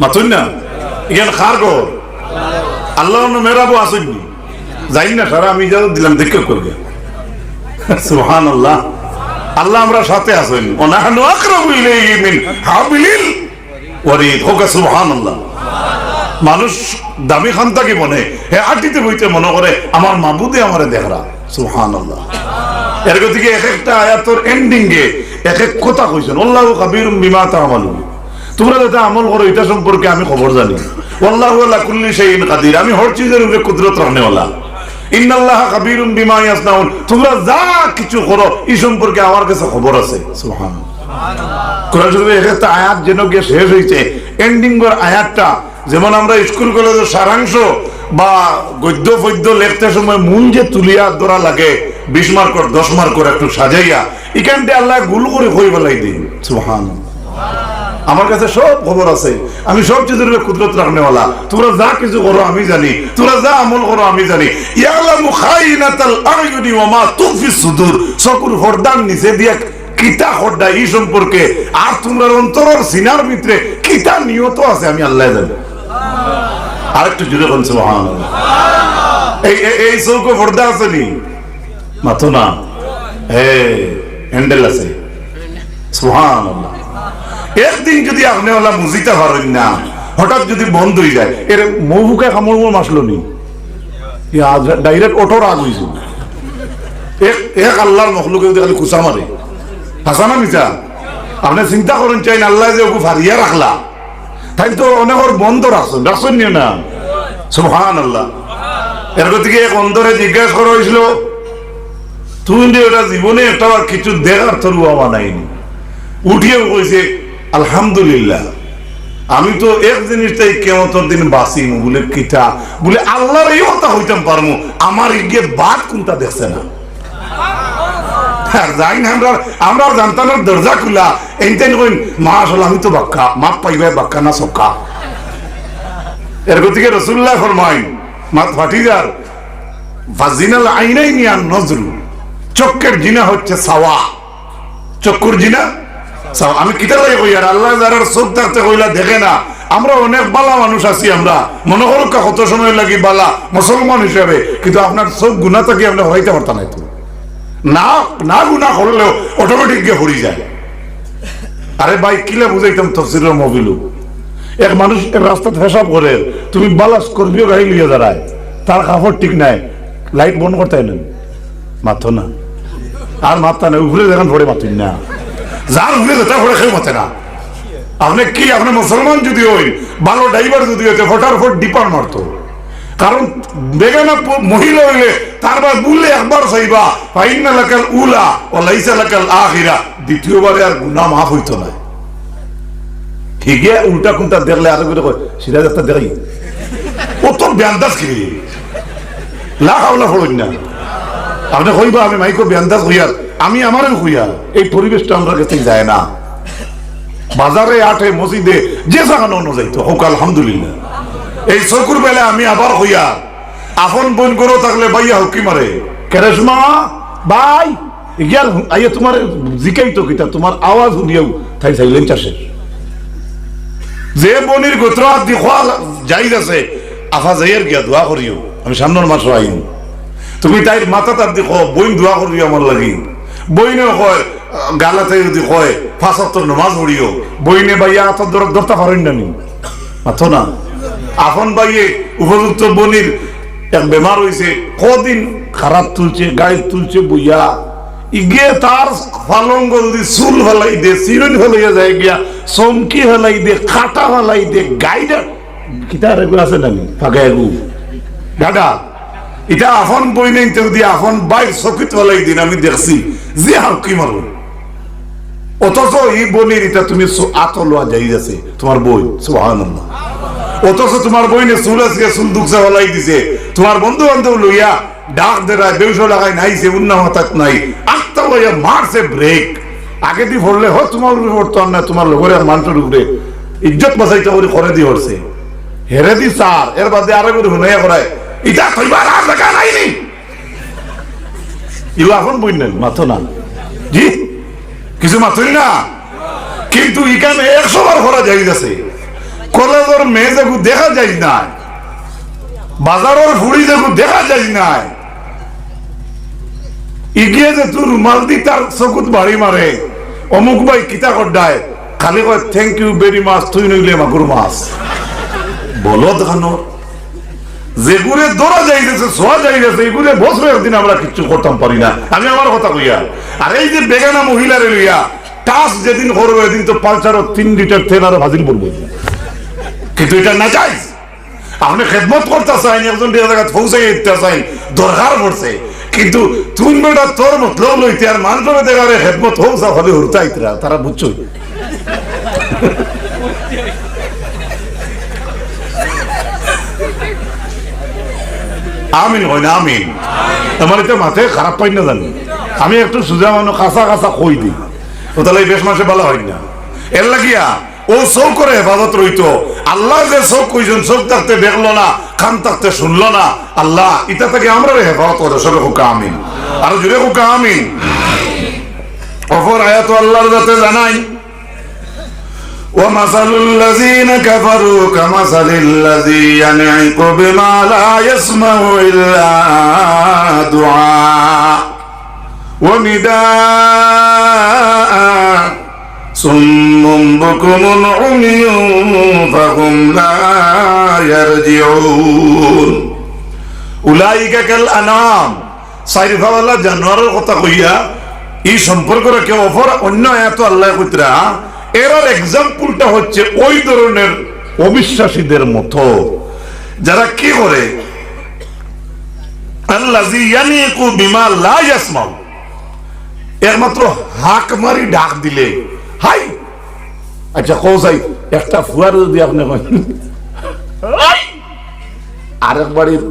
না আল্লাহ যাই না আমি আল্লাহ আমরা সাথে মিন মানুষ দামি খান খান্তাকে মনে হে আটিতে বইতে মনে করে, আমার মাবুদে আমারে দেখরা সুবহানাল্লাহ। এর গতিকে এক একটা আয়াতর এন্ডিং এ এক এক কথা কইছেন, আল্লাহু কাবীরুম বিমা তা'মালুন। তোমরা যেটা আমল করো, এটা সম্পর্কে আমি খবর জানি। আমি হর চিজের উপরে কুদরত রাখনেওয়ালা। যেমন আমরা স্কুল, কলেজের সারাংশ বা গদ্য পদ্য লেখতে সময় মূল যে তুলিয়া ধরা লাগে, বিশ মার্কর দশ মার্কর একটু সাজাইয়া। এখানটা আল্লাহ গুল করে হয়ে বেলাই দিন। সুহান আমার কাছে সব খবর আছে। আমি সব চিজের কুদরত রাখনেওয়ালা। তোমরা যা কিছু করো, আমি জানি। তোরা যা আমল করো, আমি জানি। ইয়ালামু খাইনাতাল আয়ুনি ওয়া মা তুফি সুদূর হরদান নিচে দিয়া কিতা এই সম্পর্কে। আর তোমরা অন্তরের সিনার ভিতরে কিতা নিয়ত আছে, আমি আল্লাহ জানি। আরেকটু জুড়ে বলছে এই, এই- চৌকো আছে নি? মাথো না। হে হ্যান্ডেল আছে। সুহান একদিন যদি আপনি ওলা বুঝিতে পারেন না, হঠাৎ যদি বন্ধ হয়ে যায়, এর মৌবুকে কামড় মাসলো নি। ডাইরেক্ট অটোর আগ হয়েছে এক এক আল্লাহর মখলুকে যদি খালি কুসা মারে। হাসানা মিছা? আপনি চিন্তা করেন, চাই আল্লাহ যে ওকে ফারিয়া রাখলা। তাই তো অনেক বন্ধ রাখছেন। রাখছেন নিয়ে না? সুহান আল্লাহ এর গতিকে এক অন্তরে জিজ্ঞাসা করা হয়েছিল যে ওটা জীবনে একটা কিছু দেখার তোর বাবা নাইনি উঠিয়েও কইছে আলহামদুলিল্লাহ। আমি তো এক জিনিসটাই কেমতর দিন বাঁচিম, বলে কিটা, বলে আল্লাহর এই কথা হইতাম পারমু, আমার গিয়ে বাদ কোনটা দেখছে না। আমরা জানতাম তো বাক্কা বাক্কা না গতিকে ফাটি চক্কের জিনা হচ্ছে সাওয়া। জিনা? আমি কিতা কই আর আল্লাহ যারার চোখ থাকতে কইলা দেখে না। আমরা অনেক বালা মানুষ আছি আমরা। মনে করো কত সময় লাগি বালা মুসলমান হিসাবে কিন্তু আপনার চোখ গুণা থাকি আপনি হইতে পারতাম না না না গুণা করলেও অটোমেটিক গিয়ে হরি যায়। আরে ভাই, কিলে বুঝাইতাম তফসিরের মবিলু এক মানুষ এক রাস্তাতে পেশাব করে তুমি বালা স্কর্পিও গাড়ি লিয়ে দাঁড়ায় তার কাপড় ঠিক নাই। লাইট বন্ধ করতে নেন মাথো না। আর মাথা না উপরে দেখেন ভরে মাতুন না। যার উপরে যেটা ভরে খেয়ে মাথে না। আপনি কি, আপনি মুসলমান যদি হই ভালো ড্রাইভার যদি হইতে ফটার ফট ডিপার মারতো। কারণ বেগানা মহিলা হইলে তারবার বললে একবার চাইবা, ফাইন্না লাকাল উলা ও লাইসা লাকাল আখিরা। দ্বিতীয়বারে আর গুনা মাফ হইতো না। ঠিকই, উল্টা কোনটা দেখলে আর করে সিরাজ একটা দেখাই। ও তো ব্যান্দাজ কি? লাখ হাওলা ফলক না। আপনি কইবা, আমি মাইকো ব্যান্দাজ হইয়ার। আমি আমারও হইয়ার এই পরিবেশটা আমরা কাছে যায় না। বাজারে, আটে, মসজিদে, যে জাগানো অন্য যাইতো হোক, আলহামদুলিল্লাহ। এই চকুর বেলা আমি আবার হইয়া আপন বোন করো থাকলে ভাইয়া হকি মারে। কেরেশমা ভাই, ইয়ার আইয়া তোমার জিকাই তো কিতা, তোমার আওয়াজ শুনিয়াও তাই সাইলেন্ট আসে। যে বনির গোত্র দি খোয়া যাইদ আছে, আফা যাইয়ের গিয়া দোয়া করিও। আমি সামনের মাস আইন। তুমি তাই মাথা তার দি কো বইন দোয়া করিও আমার লাগি। বইনে কয়, গালাতে যদি কয় ফাঁসাত্তর নমাজ পড়িও। বইনে বাইয়া আত ধরতে পারেন না নি। মাথো না। আপন বাইয়ে উপযুক্ত বনির এক বেমার হইছে, কদিন খারাপ তুলছে গায়ে তুলছে বইয়া। ইগে তার ফালঙ্গ যদি চুল ফেলাই দে, চিরুন ফেলাইয়া যায় গিয়া, চমকি ফেলাই দে খাটা ফেলাই দে গাইডা কিতা এগুলো আছে নানি ফাঁকা এগু দাদা এটা আফন বই নেই তো দিয়ে আফন বাইর চকিত ফেলাই দিন, আমি দেখছি। যে হার কি মারো অথচ এই বনির এটা তুমি আতলোয়া যাই আছে তোমার বই সুহান অথচ তোমার বইনে চুল আজকে চুল দুঃখা ফেলাই দিছে, তোমার বন্ধু বান্ধব লইয়া ডাক দেয় বেউস লাগাই নাইছে, উন্না মাথাত নাই, আত্মা লইয়া মারছে ব্রেক। আগে দি পড়লে হ, তোমার উপরে পড়তো আর না তোমার লগরে মানুষের উপরে ইজ্জত বাঁচাইতে করে করে দি হরছে। হেরে দি সার এর বাদে আরে করে হুনাইয়া করায়। ইটা কইবার আর দেখা নাইনি। ইউ এখন বইনেন মাথো না। জি? কিছু মাথুই না। কিন্তু এখানে একশো বার করা যাই আছে কলেজের মেয়ে দেখু দেখা যায় না বাজারের ফুড়ি দেখু দেখা যায় না ইগিয়ে যে তুই রুমাল দি তার চকুত বাড়ি মারে অমুক ভাই কিতা কড্ডায় খালি কয় থ্যাংক ইউ ভেরি মাছ তুই নইলে মাগুর মাছ। বলো দেখানো যেগুলো দৌড়া যাইতেছে, সোয়া যাইতেছে এগুলো বছর একদিন আমরা কিচ্ছু করতাম পারি না। আমি আমার কথা কইয়া, আর এই যে বেগানা মহিলারে লইয়া টাস যেদিন করব, এদিন তো পালসারও তিন লিটার তেল আরও ভাজিল পড়ব কিন্তু এটা না চাই আপনি খেদমত করতে চাইন একজন জায়গা পৌঁছে দিতে চাইন দরকার পড়ছে। কিন্তু তুই বেটা তোর মতলব লইতে আর মানুষের দেখারে খেদমত হৌসা হলে হুরতাইতরা তারা বুঝছই। আমিন হয় না আমিন। আমার এটা মাথায় খারাপ পাই না জানি। আমি একটু সুজা মানুষ কাঁচা কাঁচা কই দিই। ও তাহলে বেশ মাসে ভালো হয় না। এর লাগিয়া ও চোখ করে হেফাজত রইতো। আল্লাহ যে চোখ কইছেন চোখ থাকতে দেখল না, খান থাকতে শুনলো না। আল্লাহ, ইটা থেকে আমরা হেফাজত করে, সবে হুকা আমিন। আর জুড়ে হুকা আমিন। অপর আয়াত আল্লাহর যাতে জানাই। ومثل الذين كفروا كمثل الذي ينعق بما لا يسمع إلا دعاء ونداء صم بكم عمي فهم لا يرجعون أولئك كالأنعام সাইরিফাওয়ালা জানোয়ারের কথা কইয়া এই সম্পর্ক রেখে অফর অন্য এত আল্লাহ কইতরা এরার এক্সাম্পলটা হচ্ছে ওই ধরনের অবিশ্বাসীদের মতো। যারা কি করে? আল্লাজি ইয়ানিকু বিমা একমাত্র হাক মারি ডাক দিলে হাই! আচ্ছা কৌসাই একটা ফুয়ার যদি আপনি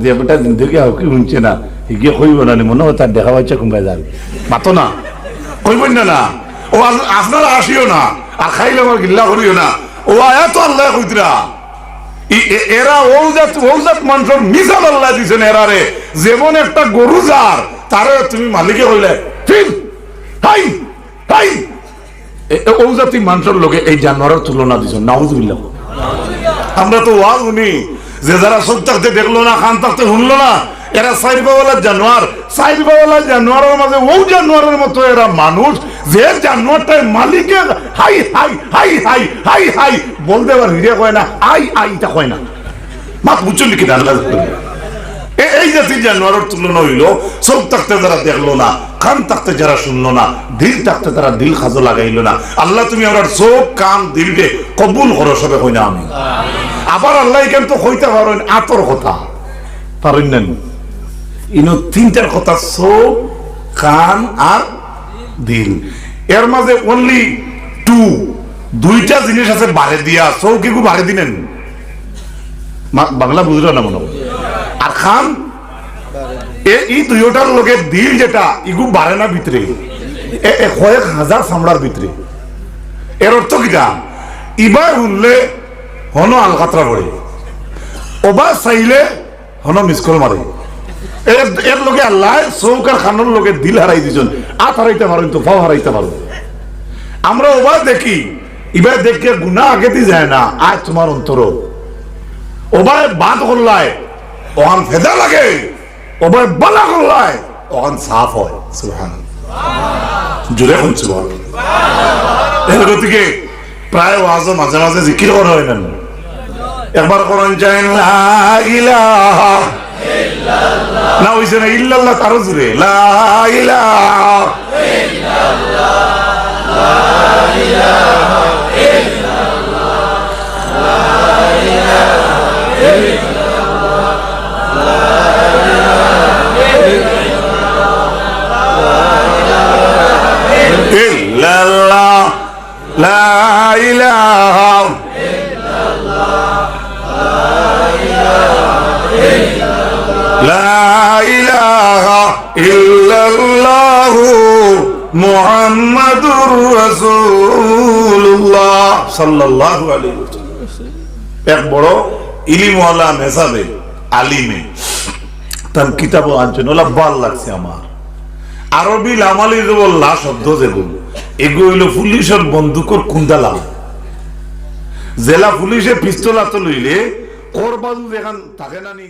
দেবটা হকি শুনছে না? কইব না মনে হয় তার দেখা পাচ্ছে কোনবাই যাবে। মাতো না। কইবেন না না। ও আপনারা আসিও না। মানুষের যেমন একটা গরু যার, তারে তুমি মালিকে কইলে ওজাতি মানুষের লোকে এই জানোয়ারের তুলনা দিছেন। নাউজুবিল্লাহ। আমরা তো ওয়াজ শুনি, যে যারা থাকতে দেখল না খান থাকতে শুনলো না এরা সাইরবাওয়ালা জানোয়ার। সাইরবাওয়ালা জানোয়ারের মাঝে ও জানোয়ারের মতো এরা মানুষ। যে জানোয়ারটার মালিকের hi hi hi hi hi hi বলতে পার হিরে কয় না, আই, আইটা কয় না। মাত বুঝছ নাকি আল্লাহ এই জাতির জানোয়ারের তুলনা হইল, চোখ থাকতে যারা দেখল না, কান থাকতে যারা শুনলো না, দিল থাকতে তারা দিল খাজো লাগাইলো না। আল্লাহ তুমি আমার চোখ, কান, দিলকে কবুল করো, সবে কই না আমি। আবার আল্লাহ কেন তো কইতে পারেন, আতর কথা। পারেন না? ইনো তিনটার কথা চোখ কান আর দিন এর মাঝে অনলি টু দুইটা জিনিস আছে বাড়ে দিয়া। চোখ একটু বাড়ে দিলেন। বাংলা বুঝলো না মনে আর খান? এই দুইটার লোকের দিল যেটা ইগু বাড়ে না ভিতরে। কয়েক হাজার চামড়ার ভিতরে। এর অর্থ কিটা ইবার শুনলে হন আলকাতরা পড়ে ওবার চাইলে হন মিসকল মারে। এর এর লোকে আল্লাহ চৌকার খানোর লোকে দিল হারাই দিছেন আত হারাইতে পারেন তো ফাও হারাইতে পারো। আমরা ওবার দেখি, এবার দেখে গুণা আগে দিয়ে যায় না, আজ তোমার অন্তর। ওবার বাদ করলায় ওখান ফেদা লাগে, ওবার বালা করলায় ওখান সাফ হয় সুবহান জুড়ে শুনছি বল এর গতিকে প্রায় ওয়াজ মাঝে মাঝে জিকির করা হয় না। একবার করেন লা ইলাহা না হইছে না ইল্লাল্লাহ তারও জুড়ে লা ইলাহা ইল্লাল্লাহ লা ইলাহা لا إله إلا الله محمد رسول الله صلى الله عليه وسلم এক বড় ইলিমওয়ালা মেসাবে আলিমে তার কিতাব আনছেন ওলা ভাল লাগছে আমার আরবি লামালি বললা শব্দ যেগুলো এগুলো হইলো পুলিশের বন্দুকর কুন্দালা জেলা পুলিশে পিস্তল হাতে লইলে করবাজু যেখান থাকে না নি